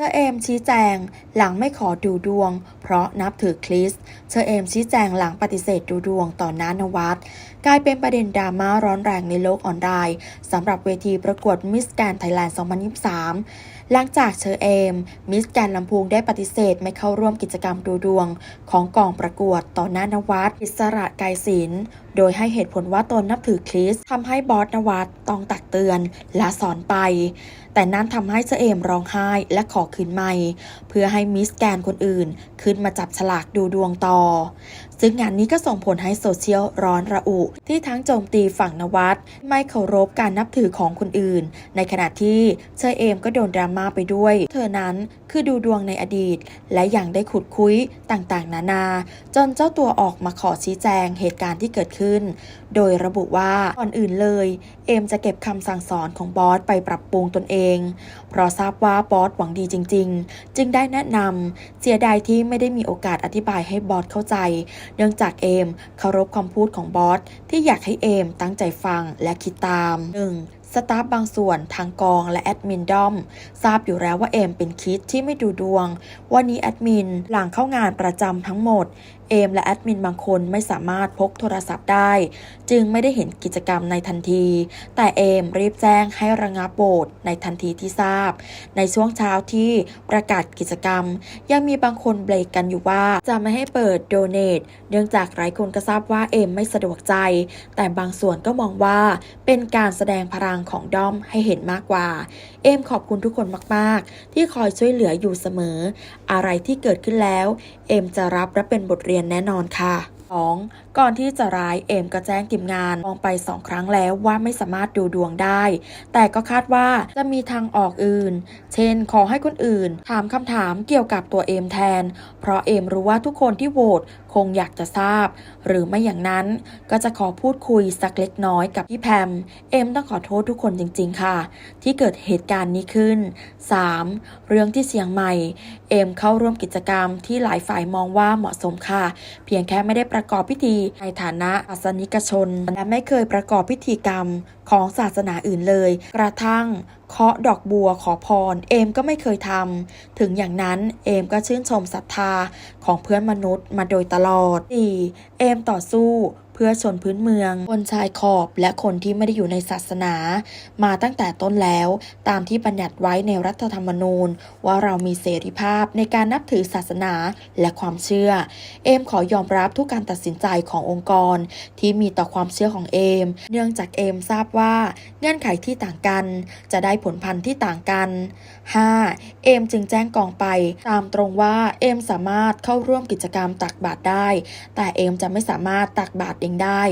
เธอเอมชี้แจงหลังไม่ขอดูดวง เพราะนับถือคริส เธอเอมชี้แจงหลังปฏิเสธดูดวงต่อน้านวัดกลายเป็นประเด็นดราม่าร้อนแรงในโลกออนไลน์สำหรับเวทีประกวดมิสแกนไทยแลนด์ 2023 หลังจากเชอเอม มิสแกนลำพูงได้ปฏิเสธไม่เข้าร่วมกิจกรรมดูดวง ของกองประกวดต่อหน้านวัดอิสระกายศิลป์โดยให้เหตุผลว่าตนนับถือคริสทำให้บอสนวัดต้องตักเตือนและสอนไป แต่นั่นทำให้เชอเอมร้องไห้และขอคืนไมค์เพื่อให้มิสแกนคนอื่น ขึ้นมาจับฉลากดูดวงต่อ ซึ่งงานนี้ก็ส่งผลให้โซเชียลร้อนระอุ ที่ทั้งโจมตีฝั่งนวัดไม่เคารพการนับถือของคนอื่น ในขณะที่เชอเอมก็โดนดราม่าไปด้วย เธอนั้นคือดูดวงในอดีต และยังได้ขุดคุยต่างๆ นานา จนเจ้าตัวออกมาขอชี้แจงเหตุการณ์ที่เกิดขึ้น โดยระบุว่าก่อนอื่นเลย เอมจะเก็บคำสั่งสอนของบอสไปปรับปรุงตนเอง เพราะทราบว่าบอสหวังดีจริง ๆ จึงได้แนะนำเสียดายที่ไม่ได้มีโอกาสอธิบายให้บอสเข้าใจเนื่องจากเอมเคารพคำพูดของบอสที่อยากให้เอมตั้งใจฟังและคิดตาม 1. สตาฟบางส่วนทางกองและแอดมินดอม ทราบอยู่แล้วว่าเอมเป็นคิดที่ไม่ดูดวง วันนี้แอดมินหลังเข้างานประจำทั้งหมด เอมและแอดมินบางคนไม่สามารถพกโทรศัพท์ได้ จึงไม่ได้เห็นกิจกรรมในทันที แต่เอมรีบแจ้งให้ระงับโบสในทันทีที่ทราบ ในช่วงเช้าที่ประกาศกิจกรรม ยังมีบางคนเบรกกันอยู่ว่าจะไม่ให้เปิดโดเน a เนื่องจากหลายคนก็ทราบว่าเอมไม่สะดวกใจ แต่บางส่วนก็มองว่าเป็นการแสดงพลังของด้อมให้เห็นมากกว่า เอมขอบคุณทุกคนมากๆ ที่คอยช่วยเหลืออยู่เสมอ อะไรที่เกิดขึ้นแล้ว เอมจะรับและเป็นบทเรียนแน่นอนค่ะ 2. ก่อนที่จะร้ายเอมก็แจ้งทีมงานมองไปสองครั้งแล้วว่าไม่สามารถดูดวงได้ แต่ก็คาดว่าจะมีทางออกอื่น เช่น ขอให้คนอื่น ถามคำถามเกี่ยวกับตัวเอมแทน เพราะเอมรู้ว่าทุกคนที่โหวตคงอยากจะทราบ หรือไม่อย่างนั้นก็จะขอพูดคุยสักเล็กน้อยกับพี่แพม เอมต้องขอโทษทุกคนจริง ๆ ค่ะ ที่เกิดเหตุการณ์นี้ขึ้น 3. เรื่องที่เชียงใหม่ เอมเข้าร่วมกิจกรรมที่หลายฝ่ายมองว่าเหมาะสมค่ะ เพียงแค่ไม่ได้ประกอบพิธีในฐานะศาสนิกชน และไม่เคยประกอบพิธีกรรมของศาสนาอื่นเลย กระทั่งเคาะดอกบัวขอพร เอมก็ไม่เคยทำถึงอย่างนั้นเอมก็ชื่นชมศรัทธาของเพื่อนมนุษย์มาโดยตลอด 4. เอมต่อสู้ พื่อชนพื้นเมือง คนชายขอบและคนที่ไม่ได้อยู่ในศาสนา มาตั้งแต่ต้นแล้ว ตามที่บัญญัติไว้ในรัฐธรรมนูญ ว่าเรามีเสรีภาพในการนับถือศาสนาและความเชื่อ เอมขอยอมรับทุกการตัดสินใจขององค์กร ที่มีต่อความเชื่อของเอม เนื่องจากเอมทราบว่าเงื่อนไขที่ต่างกัน จะได้ผลพันธุ์ที่ต่างกัน 5. เอมจึงแจ้งกองไป ตามตรงว่าเอมสามารถเข้าร่วมกิจกรรมตักบาตรได้ แต่เอมจะไม่สามารถตักบาตรเองได้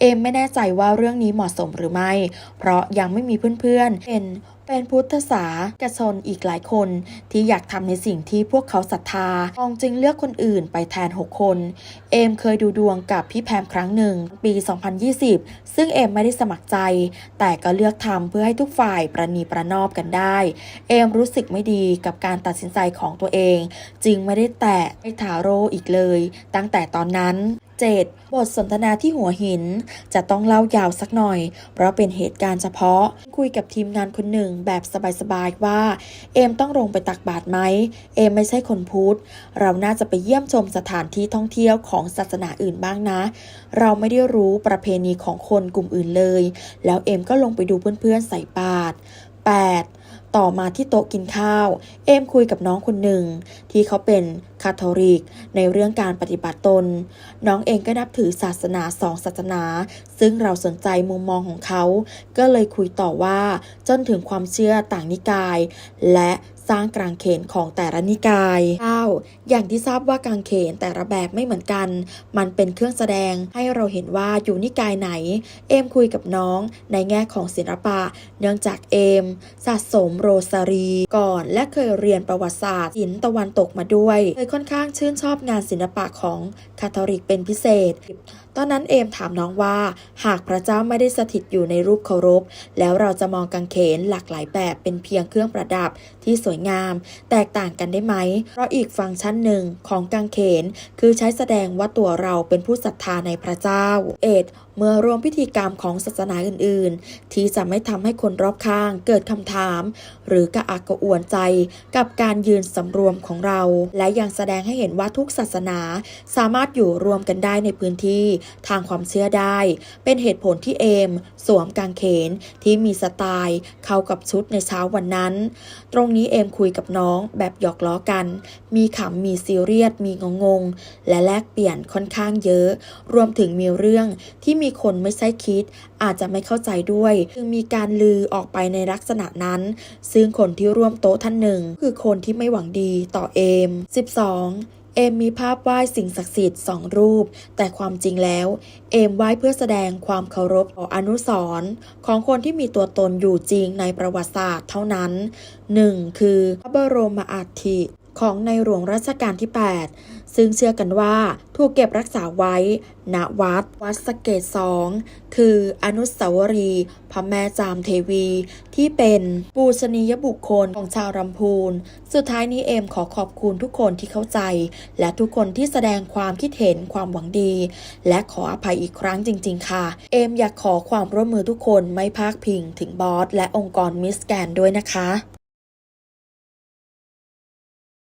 เอมไม่แน่ใจว่าเรื่องนี้เหมาะสมหรือไม่ เพราะยังไม่มีเพื่อนๆเป็นเป็นพุทธศาสนิกชนอีกหลายคนที่อยากทำในสิ่งที่พวกเขาศรัทธาอองจึงเลือกคนอื่นไปแทน 6 คน เอมเคยดูดวงกับพี่แพมครั้งหนึ่ง ปี 2020 ซึ่งเอมไม่ได้สมัครใจ แต่ก็เลือกทำเพื่อให้ทุกฝ่ายประนีประนอบกันได้ เอมรู้สึกไม่ดีกับการตัดสินใจของตัวเอง จึงไม่ได้แตะไอ้ทาโรอีกเลย ตั้งแต่ตอนนั้น 7. บทสนทนาที่หัวหิน จะต้องเล่ายาวสักหน่อย เพราะเป็นเหตุการณ์เฉพาะ คุยกับทีมงานคนหนึ่งแบบสบายๆว่า เอมต้องลงไปตักบาตรไหม เอมไม่ใช่คนพุทธ เราน่าจะไปเยี่ยมชมสถานที่ท่องเที่ยวของศาสนาอื่นบ้างนะ เราไม่ได้รู้ประเพณีของคนกลุ่มอื่นเลย แล้วเอมก็ลงไปดูเพื่อนๆใส่บาตร 8. ต่อมาที่โต๊ะกินข้าว เอมคุยกับน้องคนหนึ่ง ที่เขาเป็นคาทอลิก ในเรื่องการปฏิบัติตน น้องเองก็นับถือศาสนาสองศาสนา ซึ่งเราสนใจมุมมองของเขา ก็เลยคุยต่อว่าจนถึงความเชื่อต่างนิกาย และ สร้างกางเขนของแต่ละนิกาย 9. อย่างที่ทราบว่ากางเขนแต่ละแบบไม่เหมือนกัน มันเป็นเครื่องแสดงให้เราเห็นว่าอยู่นิกายไหน เอมคุยกับน้องในแง่ของศิลปะ เนื่องจากเอม สะสมโรซารีก่อนและเคยเรียนประวัติศาสตร์ศิลป์ตะวันตกมาด้วยเลยค่อนข้างชื่นชอบงานศิลปะของคาทอลิกเป็นพิเศษ ตอนนั้นเอมถามน้องว่า หากพระเจ้าไม่ได้สถิตอยู่ในรูปเคารพ แล้วเราจะมองกางเขนหลากหลายแบบเป็นเพียงเครื่องประดับที่สวยงาม แตกต่างกันได้ไหม เพราะอีกฟังก์ชันหนึ่งของกางเขน คือใช้แสดงว่าตัวเราเป็นผู้ศรัทธาในพระเจ้าเอ็ดเมื่อรวมพิธีกรรมของศาสนาอื่น ๆ ที่จะไม่ทำให้คนรอบข้างเกิดคำถาม หรือกระอักกระอ่วนใจกับการยืนสำรวมของเรา และยังแสดงให้เห็นว่าทุกศาสนาสามารถอยู่รวมกันได้ในพื้นที่ทางความเชื่อได้ เป็นเหตุผลที่เอม สวมกางเขนที่มีสไตล์เข้ากับชุดในเช้าวันนั้น ตรงนี้เอมคุยกับน้องแบบหยอกล้อกัน มีขำมีซีเรียสมีงงงและแลกเปลี่ยนค่อนข้างเยอะ รวมถึงมีเรื่องที่มีคนไม่ใช่คิด อาจจะไม่เข้าใจด้วย จึงมีการลือออกไปในลักษณะนั้น ซึ่งคนที่ร่วมโต๊ะท่านหนึ่ง คือคนที่ไม่หวังดีต่อเอม 12 เอมมีภาพไหว้สิ่งศักดิ์สิทธิ์สองรูป แต่ความจริงแล้ว เอมไหว้เพื่อแสดงความเคารพต่ออนุสรณ์ของคนที่มีตัวตนอยู่จริงในประวัติศาสตร์เท่านั้น 1. คือพระบรมอัฐิของในหลวงรัชกาลที่ 8 ซึ่งเชื่อกันว่าถูกเก็บรักษาไว้ ณ วัด วัดสเกตสองคืออนุสาวรีย์พระแม่จามเทวี ที่เป็นปูชนียบุคคลของชาวลำพูน สุดท้ายนี้เอมขอขอบคุณทุกคนที่เข้าใจ และทุกคนที่แสดงความคิดเห็นความหวังดี และขออภัยอีกครั้งจริง ๆ ค่ะ เอมอยากขอความร่วมมือทุกคนไม่พากพิงถึงบอสและองค์กรมิสแกนด้วยนะคะ